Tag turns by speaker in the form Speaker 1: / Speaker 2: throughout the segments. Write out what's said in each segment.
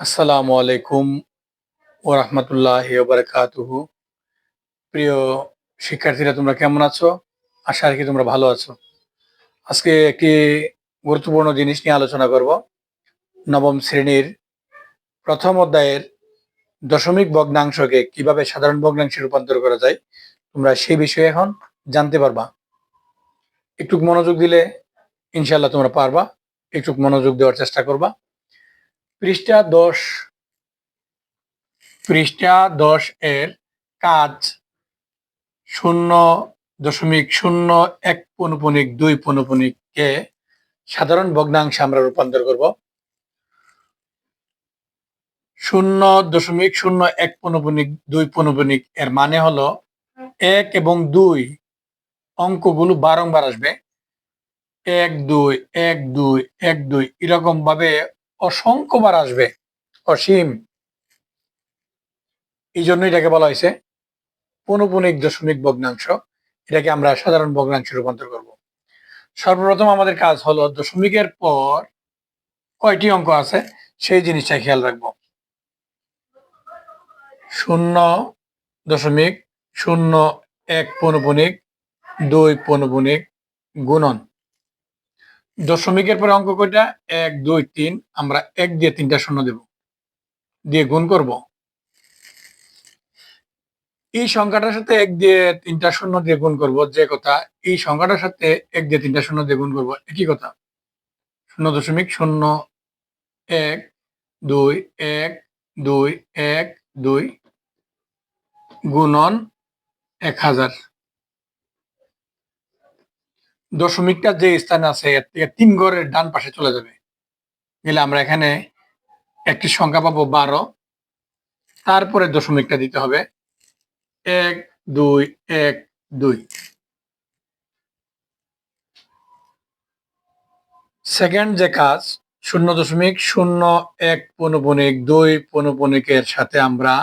Speaker 1: আসসালামু আলাইকুম ও রহমতুল্লাহ বারকাতুহু। প্রিয় শিক্ষার্থীরা, তোমরা কেমন আছো? আশা রাখি তোমরা ভালো আছো। আজকে একটি গুরুত্বপূর্ণ জিনিস নিয়ে আলোচনা করব। নবম শ্রেণির প্রথম অধ্যায়ের দশমিক ভগ্নাংশকে কীভাবে সাধারণ ভগ্নাংশে রূপান্তর করা যায়, তোমরা সেই বিষয়ে এখন জানতে পারবা। একটু মনোযোগ দিলে ইনশাল্লাহ তোমরা পারবা একটু মনোযোগ দেওয়ার চেষ্টা করবা। পৃষ্ঠা দশ। পৃষ্ঠা দশ এর কাজ শূন্য দশমিক শূন্য এক পনুপনিক দুই পনুপনিককে সাধারণ ভগ্নাংশে আমরা রূপান্তর করব। শূন্য দশমিক শূন্য এক পনুপনিক দুই পনুপনিক এর মানে হলো এক এবং দুই অঙ্কগুলো বারংবার আসবে। এক, দুই এক দুই এক, দুই এরকম ভাবে অসংখ্যবার আসবে। অসীম। এই জন্য এটাকে বলা হয়েছে পনুপনিক দশমিক ভগ্নাংশ। এটাকে আমরা সাধারণ ভগ্নাংশে রূপান্তর করব। সর্বপ্রথম আমাদের কাজ হলো দশমিকের পর কয়টি অঙ্ক আছে সেই জিনিসটা খেয়াল রাখব। শূন্য দশমিক, শূন্য এক পনুপনিক, দুই পনুপনিক, গুণন। দশমিকের পরে অঙ্ক কয়টা? এক, দুই, তিন। আমরা এক দিয়ে তিনটা শূন্য দেব। দিয়ে গুণ করব। এই সংখ্যাটার সাথে এক দিয়ে তিনটা শূন্য দিয়ে গুণ করব। যে কথা, এই সংখ্যাটার সাথে এক দিয়ে তিনটা শূন্য দিয়ে গুণ করব। একই কথা। শূন্য দশমিক শূন্য এক, দুই এক দুই এক, দুই, গুণন এক হাজার। দশমিকটা যে স্থানে আছে, এর থেকে তিন ঘরের ডান পাশে চলে যাবে। গেলে আমরা এখানে একটি সংখ্যা পাবো বারো। তারপরে দশমিকটা দিতে হবে। এক, দুই এক, দুই। সেকেন্ড যে কাজ, শূন্য দশমিক, শূন্য, এক পনুপনিক দুই পনুপনিকের সাথে আমরা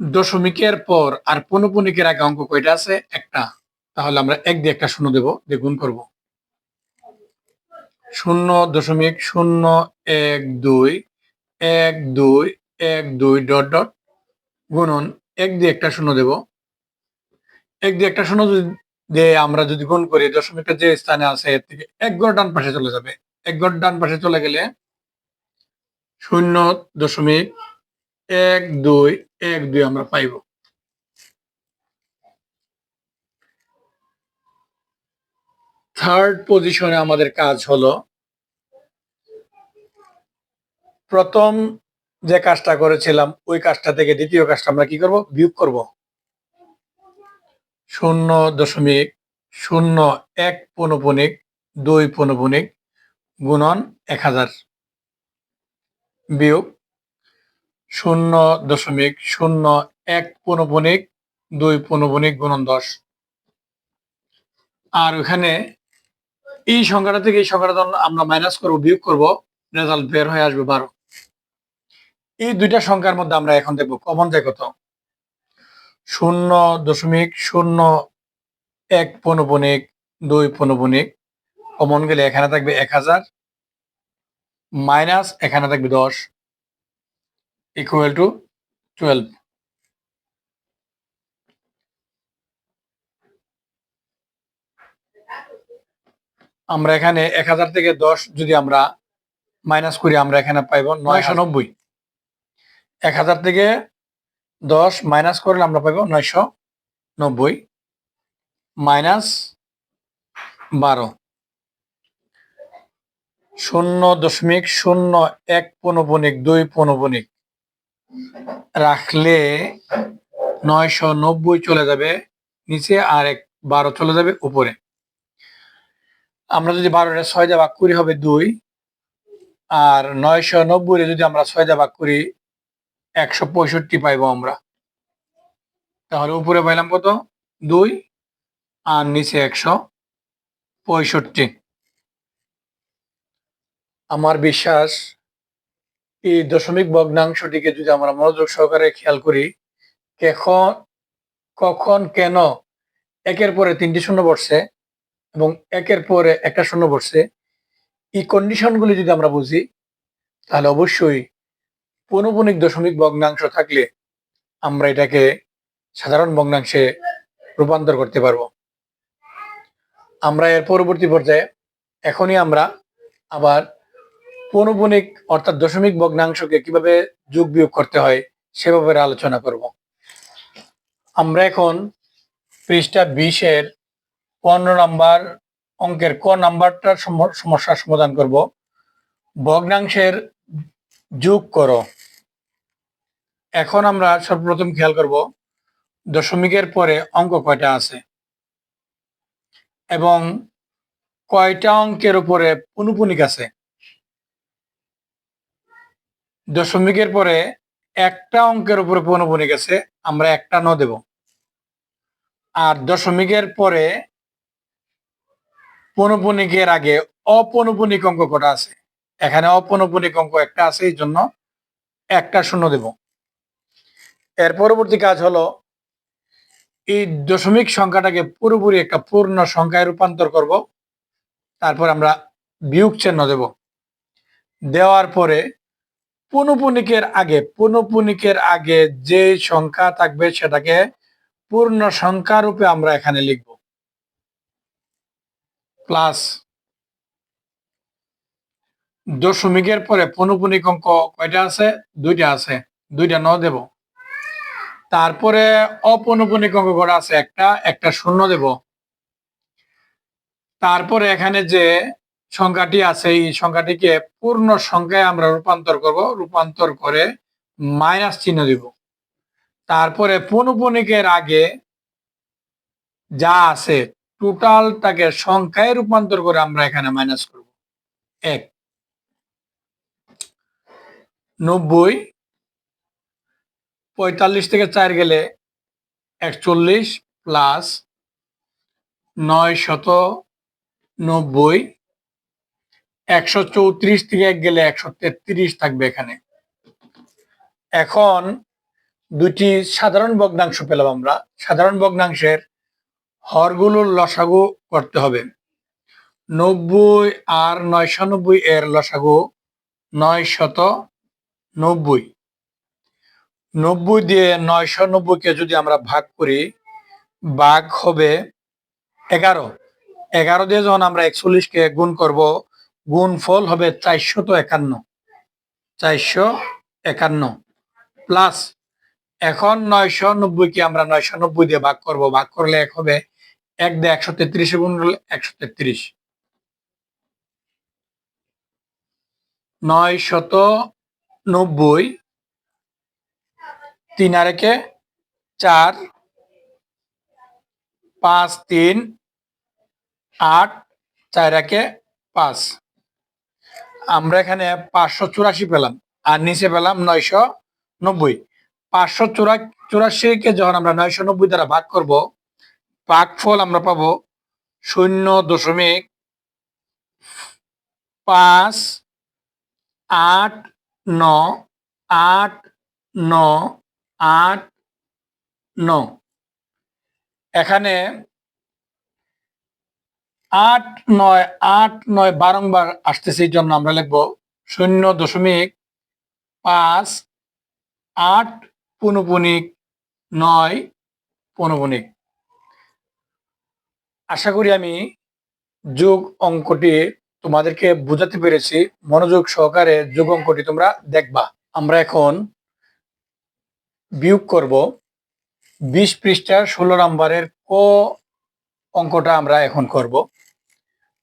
Speaker 1: দশমিকের পর আর পনুপনিকের আগে অঙ্ক কয়টা আছে? একটা। তাহলে আমরা এক দিয়ে একটা শূন্য দেব, দিয়ে গুণ করব। শূন্য দশমিক শূন্য এক দুই এক দুই এক দুই ডট ডট গুণন এক দিয়ে একটা শূন্য দেব। এক দিয়ে একটা শূন্য দিয়ে আমরা যদি গুণ করি দশমিকটা যে স্থানে আছে, এর থেকে এক গড় ডান পাশে চলে যাবে। এক গড় ডান পাশে চলে গেলে শূন্য দশমিক এক, দুই এক, দুই আমরা পাইব। থার্ড পজিশনে আমাদের কাজ হলো, প্রথম যে কাজটা করেছিলাম, ওই কাজটা থেকে দ্বিতীয় কাজটা আমরা কি করব? বিয়োগ করব। শূন্য দশমিক, শূন্য এক পনপনিক দুই পনপনিক গুণন এক হাজার। বিয়োগ শূন্য দশমিক শূন্য এক পনপনিক দুই পনপনিক গুণন দশ। আর ওখানে এই সংখ্যাটা থেকে এই সংখ্যাটা যখন আমরা মাইনাস করব, বিয়োগ করব রেজাল্ট বের হয়ে আসবে বারো। এই দুইটা সংখ্যার মধ্যে আমরা এখন দেখব, কমন যায় কত? শূন্য দশমিক শূন্য এক পনপনিক দুই পনপনিক কমন গেলে এখানে থাকবে এক হাজার মাইনাস এখানে থাকবে দশ। ইকুয়াল টু টুয়েলভ আমরা এখানে এক হাজার থেকে দশ যদি আমরা মাইনাস করি আমরা এখানে পাইব নয়শো নব্বই। এক হাজার থেকে দশ মাইনাস করলে আমরা পাইব নয়শো নব্বই। মাইনাস বারো। শূন্য দশমিক শূন্য এক পনবনিক দুই পনবনিক রাখলে নয়শো নব্বই চলে যাবে, নিচে আর এক বারো চলে যাবে উপরে। আমরা যদি বারোটা ছয় দা ভাগ করি হবে দুই, আর নয়শো নব্বই যদি আমরা ছয় দা ভাগ করি, একশো পঁয়ষট্টি পাইব আমরা। তাহলে উপরে পাইলাম কত? দুই, আর নিচে একশো পঁয়ষট্টি। আমার বিশ্বাস এই দশমিক ভগ্নাংশটিকে যদি আমরা মনোযোগ সহকারে খেয়াল করি, কখন কখন, কেন একের পরে তিনটি শূন্য বসছে এবং একের পরে একটা শূন্য বসছে, এই কন্ডিশনগুলি যদি আমরা বুঝি, তাহলে অবশ্যই পৌনপুনিক দশমিক ভগ্নাংশ থাকলে আমরা এটাকে সাধারণ ভগ্নাংশে রূপান্তর করতে পারব। আমরা এর পরবর্তী পর্যায়ে, এখনই আমরা আবার পৌনপুনিক অর্থাৎ দশমিক ভগ্নাংশকে কীভাবে যোগ বিয়োগ করতে হয় সে ব্যাপারে আলোচনা করব। আমরা এখন পৃষ্ঠা বিশের পনেরো নাম্বার অঙ্কের ক নাম্বারটার সম- সমস্যার সমাধান করব। ভগ্নাংশের যোগ করো। এখন আমরা সর্বপ্রথম খেয়াল করব, দশমিকের পরে অঙ্ক কয়টা আছে? এবং কয়টা অঙ্কের উপরে পুনুপুনিক আছে? দশমিকের পরে একটা অঙ্কের উপরে পৌনপুনিক আছে, আমরা একটা ন দেব। আর দশমিকের পরে পৌনপুনিকের আগে অপৌনপুনিক অঙ্ক কটা আছে? এখানে অপৌনপুনিক অঙ্ক একটা আছে, এই জন্য একটা শূন্য দেব। এর পরবর্তী কাজ হলো, এই দশমিক সংখ্যাটাকে পুরোপুরি একটা পূর্ণ সংখ্যায় রূপান্তর করব। তারপর আমরা বিয়োগ চিহ্ন দেব। দেওয়ার পরে পুনপুনিকের আগে পুনপুনিকের আগে যে সংখ্যা থাকবে সেটাকে পূর্ণ সংখ্যা রূপে আমরা এখানে লিখব। প্লাস দশমিকের পরে পনুপুনিক অঙ্ক কয়টা আছে? দুইটা আছে। দুইটা ন দেব। তারপরে অপনুপুনিক অঙ্ক কটা আছে একটা একটা শূন্য দেব। তারপরে এখানে যে সংখ্যাটি আছে, এই সংখ্যাটিকে পূর্ণ সংখ্যায় আমরা রূপান্তর করব। রূপান্তর করে মাইনাস চিহ্ন দিব। তারপরে পনুপনিকের আগে যা আছে টোটালটাকে সংখ্যায় রূপান্তর করে আমরা এখানে মাইনাস করব। এক। নব্বই। পঁয়তাল্লিশ থেকে চার গেলে একচল্লিশ প্লাস নয় শত নব্বই। একশো চৌত্রিশ থেকে গেলে একশো তেত্রিশ থাকবে এখানে। এখন দুটি সাধারণ ভগ্নাংশ পেলাম আমরা। সাধারণ ভগ্নাংশের হরগুলোর লসাগু করতে হবে। নব্বই আর নয়শো নব্বই এর লসাগু নয় শত নব্বই। নব্বই দিয়ে নয়শো নব্বইকে যদি আমরা ভাগ করি, ভাগ হবে এগারো। এগারো দিয়ে যখন আমরা একচল্লিশকে গুণ করব গুণ ফল হবে চারশত একান্ন। চারশো একান্ন প্লাস এখন নয়শো নব্বইকে আমরা নয়শো নব্বই দিয়ে ভাগ করব। ভাগ করলে এক হবে এক দিয়ে একশো তেত্রিশে গুণ করলে একশো তেত্রিশ। নয় শত নব্বই তিন আর একে চার, পাঁচ তিন, আট, চার একে পাঁচ। আমরা এখানে পাঁচশো চুরাশি পেলাম, আর নিচে পেলাম নয়শো নব্বই। পাঁচশো চুরা চুরাশিকে যখন আমরা নয়শো নব্বই দ্বারা ভাগ করব ভাগফল আমরা পাবো শূন্য দশমিক পাঁচ আট ন আট ন আট ন। এখানে আট নয় আট নয় বারংবার আসতেছে, এই জন্য আমরা লিখব শূন্য দশমিক পাঁচ আট পুনপুনিক নয় পনপুনিক। আশা করি আমি যোগ অঙ্কটি তোমাদেরকে বোঝাতে পেরেছি। মনোযোগ সহকারে যোগ অঙ্কটি তোমরা দেখবা। আমরা এখন বিয়োগ করব। বিশ পৃষ্ঠার ষোলো নম্বরের ক অঙ্কটা আমরা এখন করব।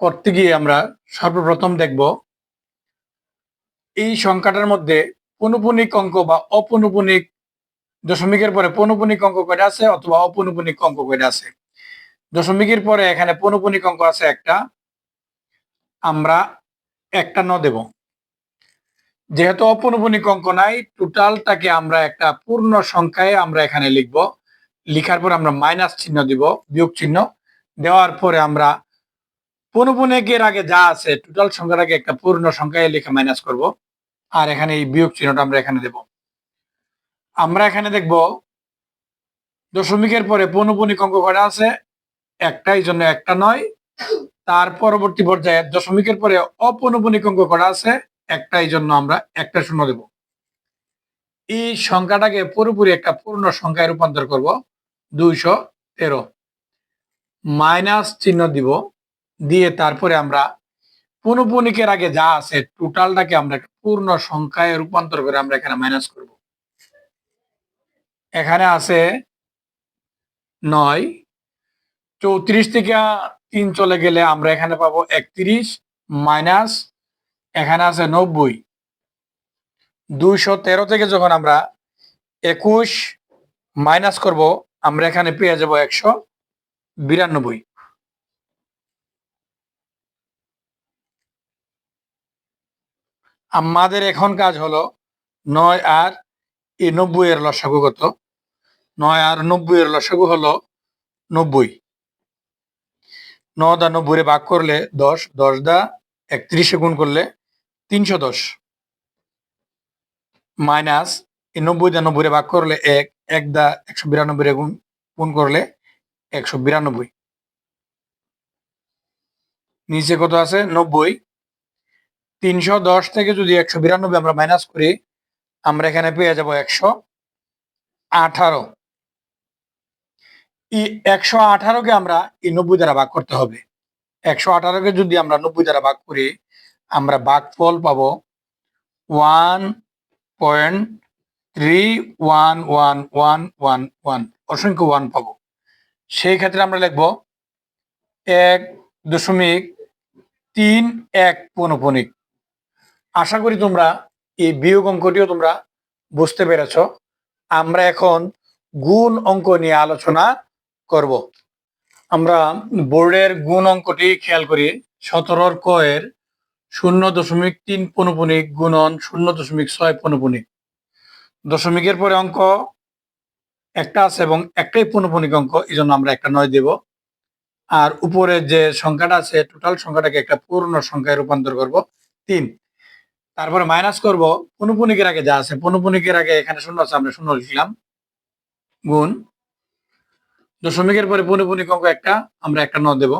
Speaker 1: করতে গিয়ে আমরা সর্বপ্রথম দেখব এই সংখ্যাটার মধ্যে পনুপনিক অঙ্ক বা অপনুপনিক দশমিকের পরে পনুপনিক অঙ্ক কয়টা আছে অথবা অপনুপনিক অঙ্ক কয়টা আছে? দশমিকের পরে এখানে পনুপনিক অঙ্ক আছে একটা। আমরা একটা ন দেব। যেহেতু অপনুপনিক অঙ্ক নাই, টোটালটাকে আমরা একটা পূর্ণ সংখ্যায় আমরা এখানে লিখব। লিখার পর আমরা মাইনাস চিহ্ন দিব, বিয়োগ চিহ্ন। দেওয়ার পরে আমরা পনুপনিকের আগে যা আছে টোটাল সংখ্যাটাকে একটা পূর্ণ সংখ্যায় লিখে মাইনাস করব। আর এখানে এই বিয়োগ চিহ্নটা আমরা এখানে দেব। আমরা এখানে দেখব, দশমিকের পরে পনুপনিক অঙ্ক কয়টা আছে? একটাই জন্য একটা নয়। তার পরবর্তী পর্যায়ে দশমিকের পরে অপনুপনিক অঙ্ক করা আছে? একটাই জন্য আমরা একটা শূন্য দেব। এই সংখ্যাটাকে পুরোপুরি একটা পূর্ণ সংখ্যায় রূপান্তর করব। দুইশো তেরো। মাইনাস চিহ্ন দিব। দিয়ে তারপরে আমরা পুনপুনিকের আগে যা আছে টোটালটাকে আমরা পূর্ণ সংখ্যায় রূপান্তর করে আমরা এখানে মাইনাস করব। এখানে আছে নয়, চৌত্রিশ থেকে তিন চলে গেলে আমরা এখানে পাবো একত্রিশ মাইনাস এখানে আছে নব্বই। দুইশো তেরো থেকে যখন আমরা একুশ মাইনাস করব, আমরা এখানে পেয়ে যাব একশো বিরানব্বই। আমাদের এখন কাজ হলো নয় আর এই নব্বই এর লসাগু কত? নয় আর নব্বই এর লসাগু হলো নব্বই। ন দা নব্বই ভাগ করলে দশ দশ দা একত্রিশে গুণ করলে তিনশো দশ। মাইনাস এই নব্বই দা নব্বই ভাগ করলে এক এক দা একশো বিরানব্বই গুণ গুণ করলে একশো বিরানব্বই। নিচে কত আছে? নব্বই। তিনশো দশ থেকে যদি একশো বিরানব্বই আমরা মাইনাস করি, আমরা এখানে পেয়ে যাব একশো আঠারো। এই একশো আঠারোকে আমরা এই নব্বই দ্বারা ভাগ করতে হবে। একশো আঠারোকে যদি আমরা নব্বই দ্বারা ভাগ করি, আমরা ভাগ ফল পাবো one point three one one one one one. অসংখ্য ওয়ান পাবো। সেই ক্ষেত্রে আমরা লিখব এক দশমিক তিন এক পনপনিক। আশা করি তোমরা এই বিয়োগ অঙ্কটিও তোমরা বুঝতে পেরেছ। আমরা এখন গুণ অঙ্ক নিয়ে আলোচনা করব। আমরা বোর্ডের গুণ অঙ্কটি খেয়াল করি। সতেরোর কয়ের শূন্য দশমিক তিন পনুপনিক গুণন শূন্য দশমিক ছয় পনুপনিক দশমিকের পরে অঙ্ক একটা আছে এবং একটাই পনুপনিক অঙ্ক এই জন্য আমরা একটা নয় দেব। আর উপরে যে সংখ্যাটা আছে টোটাল সংখ্যাটাকে একটা পূর্ণ সংখ্যায় রূপান্তর করব, তিন। তারপরে মাইনাস করব, পনুপনিকের আগে যা আছে, পনুপনিকের আগে এখানে শূন্য আছে, আমরা শূন্য লিখলাম। গুণ। দশমিকের পরে পনুপনিক অঙ্ক একটা, আমরা একটা ন দেব।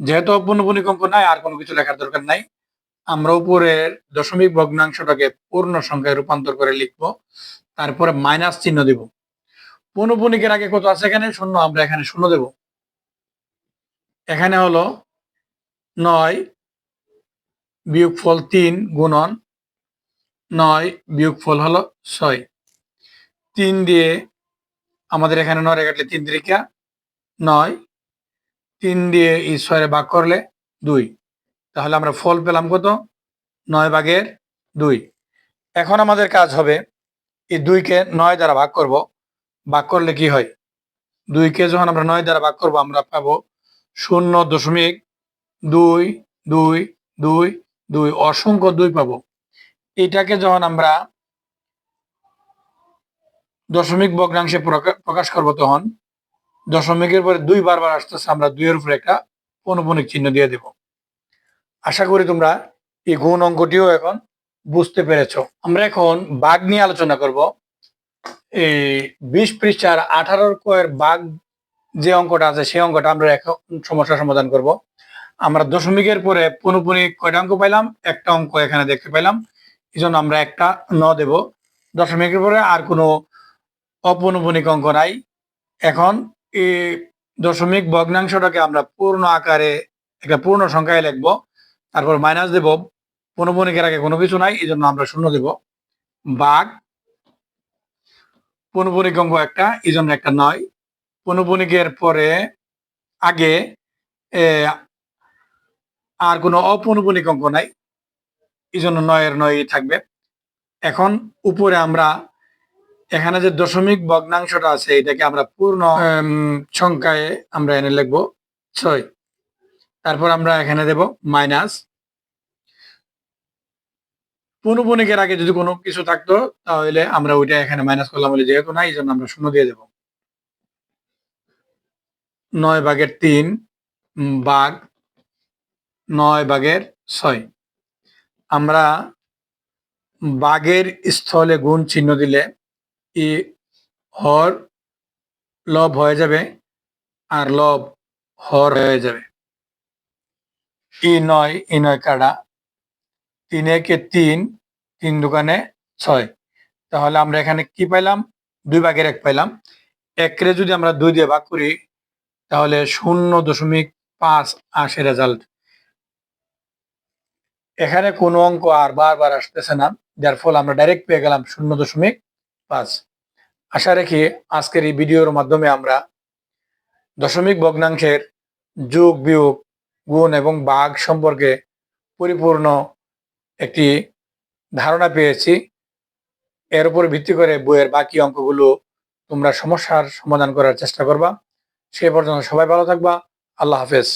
Speaker 1: যেহেতু পনুপনিক অঙ্ক নাই, আর কোনো কিছু লেখার দরকার নাই, আমরা উপরের দশমিক ভগ্নাংশটাকে পূর্ণ সংখ্যায় রূপান্তর করে লিখব। তারপরে মাইনাস চিহ্ন দেব। পনুপনিকের আগে কত আছে এখানে? শূন্য, আমরা এখানে শূন্য দেব। এখানে হলো নয় বিয়োগফল তিন গুণন নয়, বিয়োগফল হলো ছয়। তিন দিয়ে আমাদের এখানে নয় কাটলে তিন তিরিকা নয়। তিন দিয়ে এই ছয়ের ভাগ করলে দুই। তাহলে আমরা ফল পেলাম কত? নয় ভাগের দুই। এখন আমাদের কাজ হবে এই দুইকে নয় দ্বারা ভাগ করব। ভাগ করলে কি হয়? দুইকে যখন আমরা নয় দ্বারা ভাগ করব, আমরা পাবো শূন্য দশমিক দুই দুই দুই। দুই, অসংখ্য দুই পাবো। এটাকে যখন আমরা দশমিক ভগ্নাংশে প্রকাশ করব তখন, দশমিকের পরে দুই বারবার আসতেছে, আমরা দুইয়ের উপরে একটা পনুপনিক চিহ্ন দিয়ে দেব। আশা করি তোমরা এই গুণ অঙ্কটিও এখন বুঝতে পেরেছ। আমরা এখন বাঘ নিয়ে আলোচনা করব। এই বিশ পৃষ্ঠার আঠারোর কয়ের বাঘ যে অঙ্কটা আছে, সেই অঙ্কটা আমরা এখন সমস্যার সমাধান করব। আমরা দশমিকের পরে পনুপনিক কয়টা অঙ্ক পাইলাম? একটা অঙ্ক এখানে দেখতে পাইলাম। এই জন্য আমরা একটা ন দেব। দশমিকের পরে আর কোনো অপনুপনিক অঙ্ক নাই। এখন এই দশমিক ভগ্নাংশটাকে আমরা পূর্ণ আকারে, একটা পূর্ণ সংখ্যায় লিখব। তারপর মাইনাস দেব। পনুপনিকের আগে কোনো কিছু নাই এই জন্য আমরা শূন্য দেব। বাঘ। পনুপনিক অঙ্ক একটা এই জন্য একটা নয়। পনুপনিকের পরে আগে আর কোনো অপনুপনিক অঙ্ক নাই। এই জন্য নয়ের নয় থাকবে। এখন উপরে আমরা এখানে যে দশমিক ভগ্নাংশটা আছে, এটাকে আমরা পূর্ণ সংখ্যায় আমরা এনে লিখব ছয়। তারপর আমরা এখানে দেব মাইনাস। পনুপনিকের আগে যদি কোনো কিছু থাকতো, তাহলে আমরা ওইটা এখানে মাইনাস করলাম বলে যেহেতু নাই এই জন্য আমরা শূন্য দিয়ে দেব। নয় ভাগের তিন ভাগ নয় ভাগের ছয়। আমরা বাঘের স্থলে গুণ চিহ্ন দিলে ই হর লব হয়ে যাবে আর লব হর হয়ে যাবে। ই নয় ই নয় কাটা তিন একে তিন তিন দোকানে ছয়। তাহলে আমরা এখানে কি পাইলাম? দুই ভাগের এক পাইলাম। একরে যদি আমরা দুই দিয়ে ভাগ করি, তাহলে শূন্য দশমিক পাঁচ আসে রেজাল্ট এখানে কোনো অঙ্ক আর বারবার আসতেছে না, যার ফলে আমরা ডাইরেক্ট পেয়ে গেলাম শূন্য দশমিক পাঁচ। আশা রেখে আজকের এই ভিডিওর মাধ্যমে আমরা দশমিক ভগ্নাংশের যোগ, বিয়োগ, গুণ এবং বাঘ সম্পর্কে পরিপূর্ণ একটি ধারণা পেয়েছি। এর উপর ভিত্তি করে বইয়ের বাকি অঙ্কগুলো তোমরা সমস্যার সমাধান করার চেষ্টা করবা। সে পর্যন্ত সবাই ভালো থাকবা। আল্লাহ হাফেজ।